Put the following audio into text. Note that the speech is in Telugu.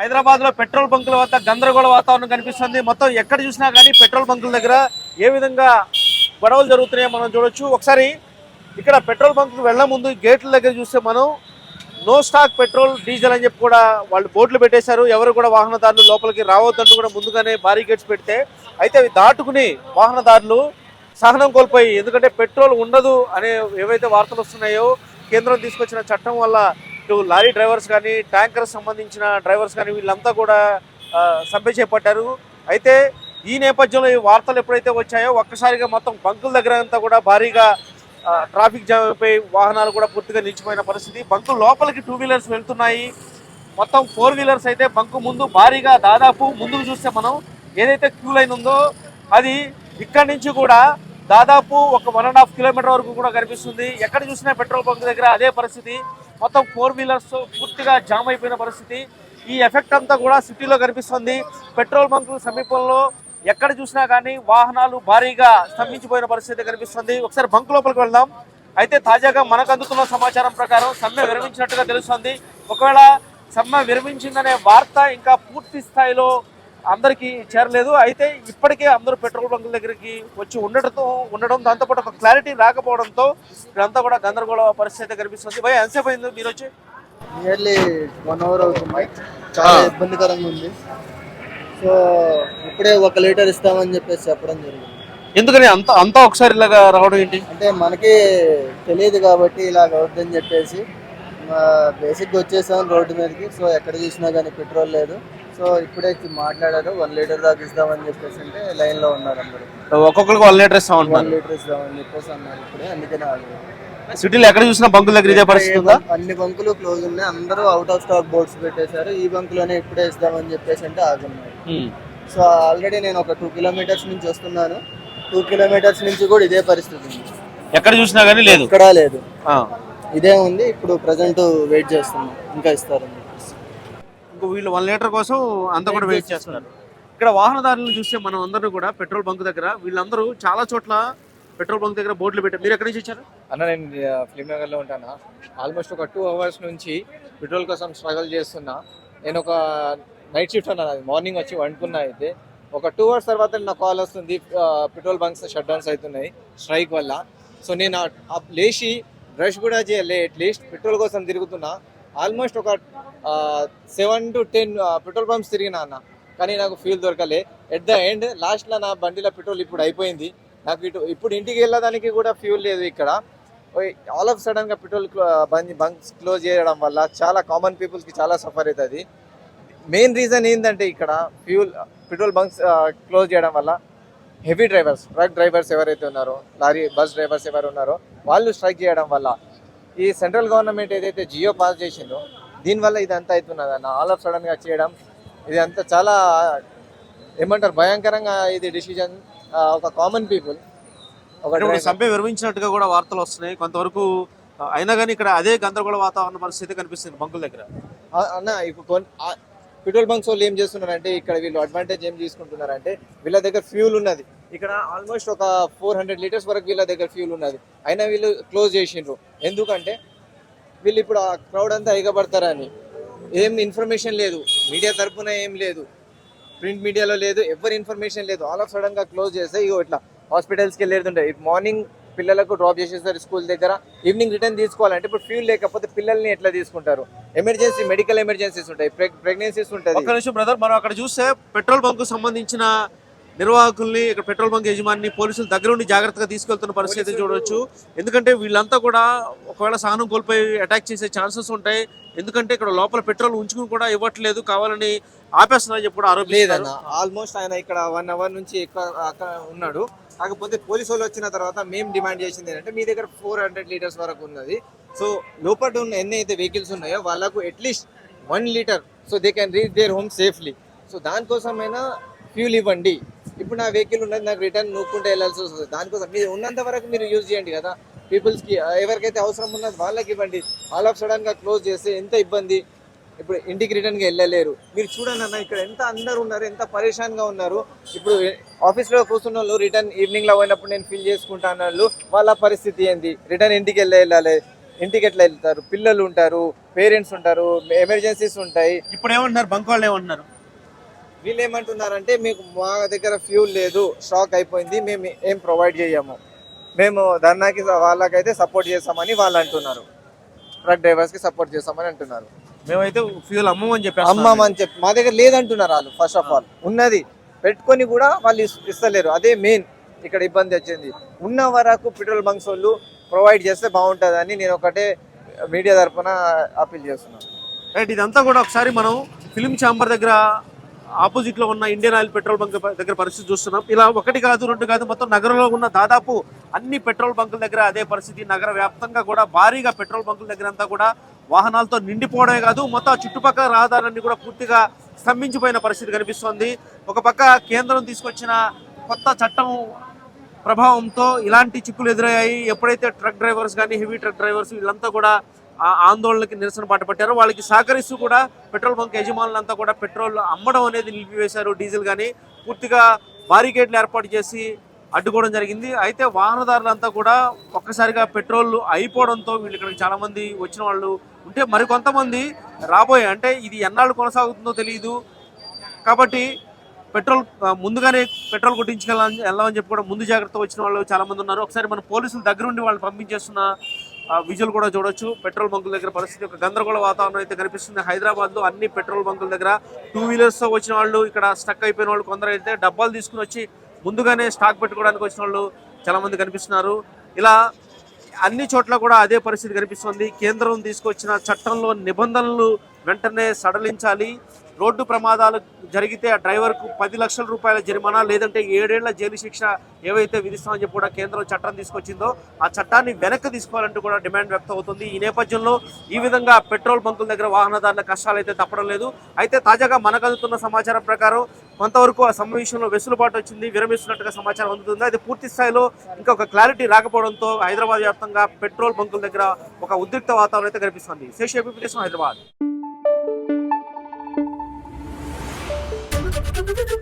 హైదరాబాద్లో పెట్రోల్ బంకుల వద్ద గందరగోళ వాతావరణం కనిపిస్తుంది. మొత్తం ఎక్కడ చూసినా కానీ పెట్రోల్ బంకుల దగ్గర ఏ విధంగా గొడవలు జరుగుతున్నాయో మనం చూడొచ్చు. ఒకసారి ఇక్కడ పెట్రోల్ బంక్ వెళ్ళ ముందు గేట్ల దగ్గర చూస్తే మనం నో స్టాక్ పెట్రోల్ డీజిల్ అని చెప్పి కూడా వాళ్ళు బోర్డులు పెట్టేశారు. ఎవరు కూడా వాహనదారులు లోపలికి రావద్దంటూ కూడా ముందుగానే భారీ గేట్స్ పెడితే అయితే అవి దాటుకుని వాహనదారులు సహనం కోల్పోయి ఎందుకంటే పెట్రోల్ ఉండదు అనే ఏవైతే వార్తలు వస్తున్నాయో కేంద్రం తీసుకొచ్చిన చట్టం వల్ల ఇటు లారీ డ్రైవర్స్ కానీ ట్యాంకర్ సంబంధించిన డ్రైవర్స్ కానీ వీళ్ళంతా కూడా సభ్య చేపట్టారు. అయితే ఈ నేపథ్యంలో ఈ వార్తలు ఎప్పుడైతే వచ్చాయో ఒక్కసారిగా మొత్తం బంకుల దగ్గర అంతా కూడా భారీగా ట్రాఫిక్ జామ్ అయిపోయి వాహనాలు కూడా పూర్తిగా నిలిచిపోయిన పరిస్థితి. బంకు లోపలికి టూ వీలర్స్ వెళ్తున్నాయి. మొత్తం ఫోర్ వీలర్స్ అయితే బంకు ముందు భారీగా దాదాపు ముందుకు చూస్తే మనం ఏదైతే క్యూ లైన్ ఉందో అది ఇక్కడి నుంచి కూడా దాదాపు ఒక వన్ అండ్ హాఫ్ కిలోమీటర్ వరకు కూడా కనిపిస్తుంది. ఎక్కడ చూసినా పెట్రోల్ బంక్ దగ్గర అదే పరిస్థితి. మొత్తం ఫోర్ వీలర్స్ పూర్తిగా జామ్ అయిపోయిన పరిస్థితి. ఈ ఎఫెక్ట్ అంతా కూడా సిటీలో కనిపిస్తుంది. పెట్రోల్ బంకుల సమీపంలో ఎక్కడ చూసినా కానీ వాహనాలు భారీగా స్తంభించిపోయిన పరిస్థితి కనిపిస్తుంది. ఒకసారి బంక్ లోపలికి వెళ్దాం. అయితే తాజాగా మనకు అందుతున్న సమాచారం ప్రకారం సమ్మె విరమించినట్టుగా తెలుస్తుంది. ఒకవేళ సమ్మె విరమించిందనే వార్త ఇంకా పూర్తి స్థాయిలో అందరికీ చేరలేదు. అయితే ఇప్పటికే అందరూ పెట్రోల్ బంకుల దగ్గరికి వచ్చి ఉండటంతో ఉండడం దాంతోపాటు ఒక క్లారిటీ రాకపోవడంతో ఇదంతా కూడా గందరగోళ పరిస్థితి కనిపిస్తుంది. భయ ఎంతసేపు అయింది మీరు వచ్చి? నియర్లీ వన్ అవర్ అవుతుంది చాలా. ఇబ్బందికరంగా ఉంది. సో ఇప్పుడే ఒక లీటర్ ఇస్తామని చెప్పేసి చెప్పడం జరిగింది. ఎందుకని అంత అంతా ఒకసారి ఇలాగా రావడం ఏంటి? అంటే మనకి తెలియదు కాబట్టి ఇలాగ అవుద్దని చెప్పేసి బేసిక్గా వచ్చేసాం రోడ్డు మీదకి. సో ఎక్కడ చూసినా కానీ పెట్రోల్ లేదు. సో ఇప్పుడే మాట్లాడారు. వన్ లీటర్ దాకా ఇస్తామని చెప్పేసి అంటే లైన్లో ఉన్నారు అందరూ. ఒక్కొక్కరికి వన్ లీటర్ ఇస్తాం వన్ అంటున్నారు లీటర్ ఇస్తామని చెప్పేసి అన్నారు ఇప్పుడే. అందుకనే ఆగారు. సిటీలో ఎక్కడ చూసినా బంకుల దగ్గర ఇదే పరిస్థితి ఉందా? అన్ని బంకులు క్లోజ్ ఉన్నాయి. అందరూ అవుట్ ఆఫ్ స్టాక్ బోర్డ్స్ పెట్టేశారు. ఈ బంకులోనే ఇప్పుడే ఇస్తామని చెప్పేసి అంటే ఆగున్నారు. ఉమ్. సో ఆల్రెడీ నేను ఒక టూ కిలోమీటర్స్ నుంచి వస్తున్నాను. టూ కిలోమీటర్స్ నుంచి కూడా ఇదే పరిస్థితి ఉంది. ఎక్కడ చూసినా కానీ లేదు. ఎక్కడా లేదు. ఆ. ఇదే ఉంది. ఇప్పుడు ప్రజెంట్ వెయిట్ చేస్తున్నాం. ఇంకా. ఇంకో వీళ్ళు వన్ లీటర్ కోసం అంతా కూడా వెయిట్ చేస్తున్నారు. ఇక్కడ వాహనదారులను చూస్తే మనం అందరూ కూడా పెట్రోల్ బంక్ దగ్గర వీళ్ళందరూ చాలా చోట్ల పెట్రోల్ బంక్ దగ్గర బోర్డులు పెట్టారు. మీరు ఎక్కడి నుంచి వచ్చారు? అన్న నేను ఫిల్మ్ నగర్లో ఉంటాను? ఆల్మోస్ట్ ఒక టూ అవర్స్ నుంచి పెట్రోల్ కోసం స్ట్రగల్ చేస్తున్నా. నేను ఒక నైట్ షిఫ్ట్ అన్నా మార్నింగ్ వచ్చి వండుకున్నా అయితే. ఒక టూ అవర్స్ తర్వాత నా కాల్ వస్తుంది. పెట్రోల్ బంక్స్ షట్ డౌన్స్ అవుతున్నాయి. స్ట్రైక్ వల్ల. సో నేను లేచి బ్రష్ కూడా చేయలే. అట్లీస్ట్ పెట్రోల్ కోసం తిరుగుతున్నా. ఆల్మోస్ట్ ఒక seven to ten petrol pumps తిరిగినా అన్న. కానీ నాకు ఫ్యూల్ దొరకలే. ఎట్ ద ఎండ్ లాస్ట్లో నా బండిలో పెట్రోల్ ఇప్పుడు అయిపోయింది. నాకు ఇటు ఇప్పుడు ఇంటికి వెళ్ళడానికి కూడా ఫ్యూల్ లేదు ఇక్కడ. ఆల్ ఆఫ్ సడన్గా పెట్రోల్ బంక్ బంక్స్ క్లోజ్ చేయడం వల్ల చాలా కామన్ పీపుల్స్కి చాలా సఫర్ అవుతుంది. మెయిన్ రీజన్ ఏంటంటే ఇక్కడ ఫ్యూల్ పెట్రోల్ బంక్స్ క్లోజ్ చేయడం వల్ల హెవీ డ్రైవర్స్ ట్రక్ డ్రైవర్స్ ఎవరైతే ఉన్నారో లారీ బస్ డ్రైవర్స్ ఎవరు ఉన్నారో వాళ్ళు స్ట్రైక్ చేయడం వల్ల ఈ సెంట్రల్ గవర్నమెంట్ ఏదైతే జియో పాస్ చేసిందో దీనివల్ల ఇదంతా అవుతున్నది అన్న ఆల్ ఆఫ్ సడన్గా చేయడం ఇది అంతా చాలా ఏమంటారు భయంకరంగా ఇది డిసిజన్ ఒక కామన్ పీపుల్ ఒక సమ్మె విరమించినట్టుగా కూడా వార్తలు వస్తున్నాయి. కొంతవరకు అయినా కానీ ఇక్కడ అదే గందరగోళ వాతావరణ పరిస్థితి కనిపిస్తుంది బంకుల దగ్గర. అన్న ఇప్పుడు పెట్రోల్ బంక్స్ వాళ్ళు ఏం చేస్తున్నారంటే ఇక్కడ వీళ్ళు అడ్వాంటేజ్ ఏం తీసుకుంటున్నారంటే వీళ్ళ దగ్గర ఫ్యూల్ ఉన్నది. ఇక్కడ ఆల్మోస్ట్ ఒక ఫోర్ హండ్రెడ్ లీటర్స్ వరకు వీళ్ళ దగ్గర ఫ్యూల్ ఉన్నది. అయినా వీళ్ళు క్లోజ్ చేసిండ్రు. ఎందుకంటే వీళ్ళు ఇప్పుడు ఆ క్రౌడ్ అంతా ఎగబడతారని. ఏం ఇన్ఫర్మేషన్ లేదు. మీడియా తరపున ఏం లేదు. ప్రింట్ మీడియాలో లేదు. ఎవరి ఇన్ఫర్మేషన్ లేదు. ఆల్ ఆఫ్ సడన్గా క్లోజ్ చేస్తే ఇగో ఇట్లా హాస్పిటల్స్కి వెళ్ళేది మార్నింగ్ పిల్లలకు డ్రాప్ చేసేస్తారు స్కూల్ దగ్గర. ఈవినింగ్ రిటర్న్ తీసుకోవాలంటే ఇప్పుడు ఫ్యూల్ లేకపోతే పిల్లల్ని ఎట్లా తీసుకుంటారు? ఎమర్జెన్సీ మెడికల్ ఎమర్జెన్సీస్ ఉంటాయి. ప్రెగ్నెన్సీస్ ఒక్క ఉంటుంది. నిమిషం బ్రదర్ మనం అక్కడ చూస్తే పెట్రోల్ బంక్ సంబంధించిన నిర్వాహకుల్ని ఇక్కడ పెట్రోల్ బంక్ యజమాని పోలీసులు దగ్గర ఉండి జాగ్రత్తగా తీసుకెళ్తున్న పరిస్థితి పోలీసులు- చూడొచ్చు. ఎందుకంటే వీళ్ళంతా కూడా ఒకవేళ సహనం కోల్పోయి అటాక్ చేసే ఛాన్సెస్ ఉంటాయి. ఎందుకంటే ఇక్కడ లోపల పెట్రోల్ ఉంచుకుని కూడా ఇవ్వట్లేదు. కావాలని ఆపేస్తున్నారు చెప్పి కూడా లేదన్న ఆల్మోస్ట్ ఆయన ఇక్కడ వన్ అవర్ నుంచి అక్కడ ఉన్నాడు. కాకపోతే పోలీసు వాళ్ళు వచ్చిన తర్వాత మేము డిమాండ్ చేసింది ఏంటంటే మీ దగ్గర ఫోర్ హండ్రెడ్ లీటర్స్ వరకు ఉన్నది. సో లోపల ఉన్న ఎన్ని అయితే వెహికల్స్ ఉన్నాయో వాళ్ళకు at least one litre so they can reach their home safely so దానికోసమైనా fuel ఇవ్వండి. ఇప్పుడు నా వెహికల్ ఉన్నది నాకు రిటర్న్ నూక్కుంటే వెళ్ళాల్సి వస్తుంది. దానికోసం మీరు ఉన్నంత వరకు మీరు యూజ్ చేయండి కదా. పీపుల్స్కి ఎవరికైతే అవసరం ఉన్నది వాళ్ళకి ఇవ్వండి. ఆల్ ఆఫ్ సడన్గా క్లోజ్ చేస్తే ఎంత ఇబ్బంది? ఇప్పుడు ఇంటికి రిటర్న్గా వెళ్ళలేరు. మీరు చూడండి అన్న ఇక్కడ ఎంత అందరు ఉన్నారు ఎంత పరేషాన్గా ఉన్నారు. ఇప్పుడు ఆఫీస్లో కూర్చున్న వాళ్ళు రిటర్న్ ఈవినింగ్లో పోయినప్పుడు నేను ఫిల్ చేసుకుంటా అన్న వాళ్ళు వాళ్ళ పరిస్థితి ఏంది? రిటర్న్ ఇంటికి వెళ్ళి వెళ్ళాలి. ఇంటికి ఎట్లా వెళ్తారు? పిల్లలు ఉంటారు పేరెంట్స్ ఉంటారు ఎమర్జెన్సీస్ ఉంటాయి. ఇప్పుడు ఏమంటున్నారు బంక్ వాళ్ళు ఏమంటున్నారు? వీళ్ళు ఏమంటున్నారంటే మీకు మా దగ్గర ఫ్యూల్ లేదు స్టాక్ అయిపోయింది మేము ఏం ప్రొవైడ్ చేయము. మేము ధర్నాకి వాళ్ళకైతే సపోర్ట్ చేస్తామని వాళ్ళు అంటున్నారు. ట్రక్ డ్రైవర్స్కి సపోర్ట్ చేస్తామని అంటున్నారు. మేమైతే ఫ్యూల్ అమ్మమని చెప్పి అమ్మామని చెప్పి మా దగ్గర లేదంటున్నారు వాళ్ళు ఫస్ట్ ఆఫ్ ఆల్ ఉన్నది. పెట్టుకొని కూడా వాళ్ళు ఇస్- ఇస్తలేరు. అదే మెయిన్ ఇక్కడ ఇబ్బంది వచ్చింది. ఉన్న వరకు పెట్రోల్ బంక్స్ వాళ్ళు ప్రొవైడ్ చేస్తే బాగుంటుందని నేను ఒకటే మీడియా తరఫున అప్పీల్ చేస్తున్నాను. రైట్ ఇదంతా కూడా ఒకసారి మనం ఫిలిం ఛాంబర్ దగ్గర ఆపోజిట్లో ఉన్న ఇండియన్ ఆయిల్ పెట్రోల్ బంక్ దగ్గర పరిస్థితి చూస్తున్నాం. ఇలా ఒకటి కాదు రెండు కాదు మొత్తం నగరంలో ఉన్న దాదాపు అన్ని పెట్రోల్ బంకుల దగ్గర అదే పరిస్థితి. నగర వ్యాప్తంగా కూడా భారీగా పెట్రోల్ బంకుల దగ్గర అంతా కూడా వాహనాలతో నిండిపోవడమే కాదు మొత్తం చుట్టుపక్కల రహదారులన్నీ కూడా పూర్తిగా స్తంభించిపోయిన పరిస్థితి కనిపిస్తోంది. ఒక పక్క కేంద్రం తీసుకొచ్చిన కొత్త చట్టం ప్రభావంతో ఇలాంటి చిక్కులు ఎదురయ్యాయి. ఎప్పుడైతే ట్రక్ డ్రైవర్స్ కానీ హెవీ ట్రక్ డ్రైవర్స్ వీళ్ళంతా కూడా ఆ ఆందోళనకి నిరసన బాట పట్టారు. వాళ్ళకి సహకరిస్తూ కూడా పెట్రోల్ బంక్ యజమానులంతా కూడా పెట్రోల్ అమ్మడం అనేది నిలిపివేశారు. డీజిల్ కానీ పూర్తిగా బారికేడ్లు ఏర్పాటు చేసి అడ్డుకోవడం జరిగింది. అయితే వాహనదారులంతా కూడా ఒక్కసారిగా పెట్రోల్ అయిపోవడంతో వీళ్ళు ఇక్కడికి చాలామంది వచ్చిన వాళ్ళు ఉంటే మరికొంతమంది రాబోయే అంటే ఇది ఎన్నాళ్ళు కొనసాగుతుందో తెలియదు కాబట్టి పెట్రోల్ ముందుగానే పెట్రోల్ కొట్టించుకెళ్ళాలని వెళ్ళామని చెప్పి కూడా ముందు జాగ్రత్త వచ్చిన వాళ్ళు చాలామంది ఉన్నారు. ఒకసారి మన పోలీసులు దగ్గరుండి వాళ్ళు పంపించేస్తున్న విజువల్ కూడా చూడొచ్చు. పెట్రోల్ బంకుల దగ్గర పరిస్థితి ఒక గందరగోళ వాతావరణం అయితే కనిపిస్తుంది. హైదరాబాద్లో అన్ని పెట్రోల్ బంకుల దగ్గర టూ వీలర్స్తో వచ్చిన వాళ్ళు ఇక్కడ స్టక్ అయిపోయిన వాళ్ళు కొందరు అయితే డబ్బాలు తీసుకుని వచ్చి ముందుగానే స్టాక్ పెట్టుకోవడానికి వచ్చిన వాళ్ళు చాలా మంది కనిపిస్తున్నారు. ఇలా అన్ని చోట్ల కూడా అదే పరిస్థితి కనిపిస్తుంది. కేంద్రం తీసుకొచ్చిన చట్టంలో నిబంధనలు వెంటనే సడలించాలి. రోడ్డు ప్రమాదాలు జరిగితే ఆ డ్రైవర్కు పది లక్షల రూపాయల జరిమానా లేదంటే ఏడేళ్ళ జైలు శిక్ష ఏవైతే విధిస్తామని చెప్పి కూడా కేంద్రం చట్టం తీసుకొచ్చిందో ఆ చట్టాన్ని వెనక్కి తీసుకోవాలంటూ కూడా డిమాండ్ వ్యక్తం అవుతుంది. ఈ నేపథ్యంలో ఈ విధంగా పెట్రోల్ బంకుల దగ్గర వాహనదారుల కష్టాలు అయితే తప్పడం లేదు. అయితే తాజాగా మనకు అందుతున్న సమాచారం ప్రకారం కొంతవరకు ఆ సమావేశంలో వెసులుబాటు వచ్చింది విరమిస్తున్నట్టుగా సమాచారం అందుతుంది. అది పూర్తి స్థాయిలో ఇంకా ఒక క్లారిటీ రాకపోవడంతో హైదరాబాద్ వ్యాప్తంగా పెట్రోల్ బంకుల దగ్గర ఒక ఉద్రిక్త వాతావరణం అయితే కనిపిస్తుంది. Shesh AP Hyderabad. do do do do